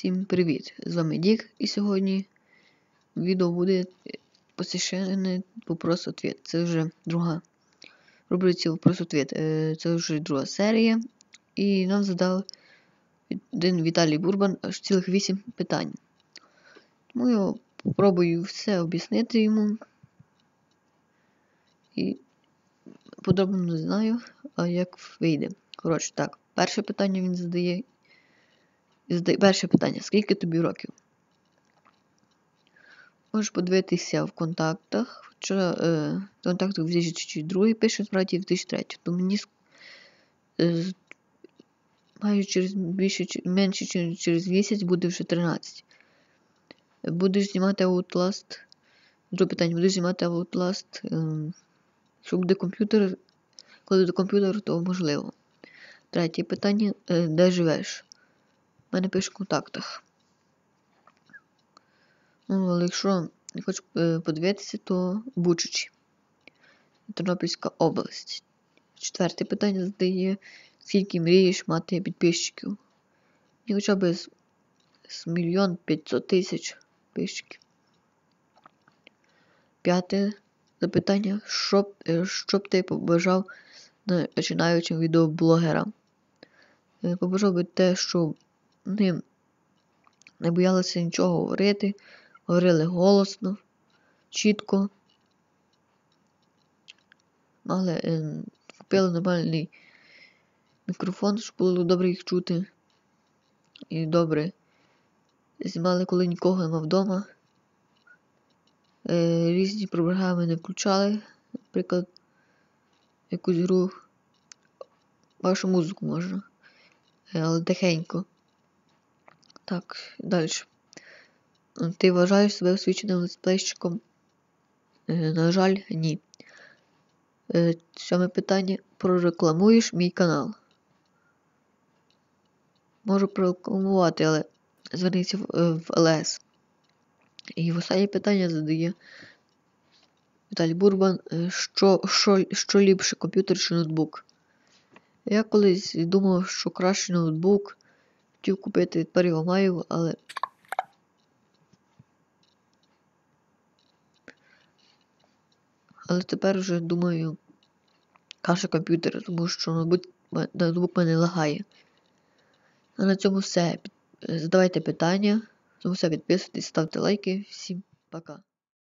Всім привіт! З вами Дік, і сьогодні відео буде посвящене вопрос ответ Це вже друга рубриці вопрос ответ Е, Це вже друга серія. І нам задав один Віталій Бурбан аж цілих 8 питань. Тому я попробую все об'яснити йому. І подробно не знаю, а як вийде. Коротше, так, перше питання він задає. Задає перше питання. Скільки тобі років? Можеш подивитися в контактах. Вчора е, в контактах 2002 пише справді 2003. То мені е, майже через більше менше через, через місяць буде вже 13. Будеш знімати Outlast. Друге питання, будеш знімати Outlast. Е, якщо буде комп'ютер, коли до комп'ютеру, то можливо. Третє питання, е, де живеш? Мене пише в контактах. Ну, але якщо хочу е, подивитися, то Бучичі. Тернопільська область. Четверте питання задає, скільки мрієш мати підписчиків? І хоча б з, з мільйон п'ятсот тисяч підписчиків. П'яте запитання, що, е, що б ти побажав починаючим відеоблогерам? Е, Побажав би те, що вони не боялися нічого говорити, говорили голосно, чітко. Мали, е, купили нормальний мікрофон, щоб було добре їх чути. І добре. Знімали, коли нікого нема вдома. Е, різні програми не включали. Наприклад, якусь гру. Вашу музику можна. Е, але тихенько. Так, далі. Ти вважаєш себе освіченим летсплейщиком? Е, На жаль, ні. Е, Сьоме питання. Прорекламуєш мій канал? Можу прорекламувати, але зверніться в, е, ЛС. І в останнє питання задає Віталій Бурбан. е, Що, що, що ліпше, комп'ютер чи ноутбук? Я колись думав, що краще ноутбук. Хотів купити, його маю, але. Але тепер вже думаю, краще комп'ютер, тому що ноутбук, ноутбук мене лагає. А на цьому все. Задавайте питання. На все підписуйтесь, ставте лайки. Всім пока.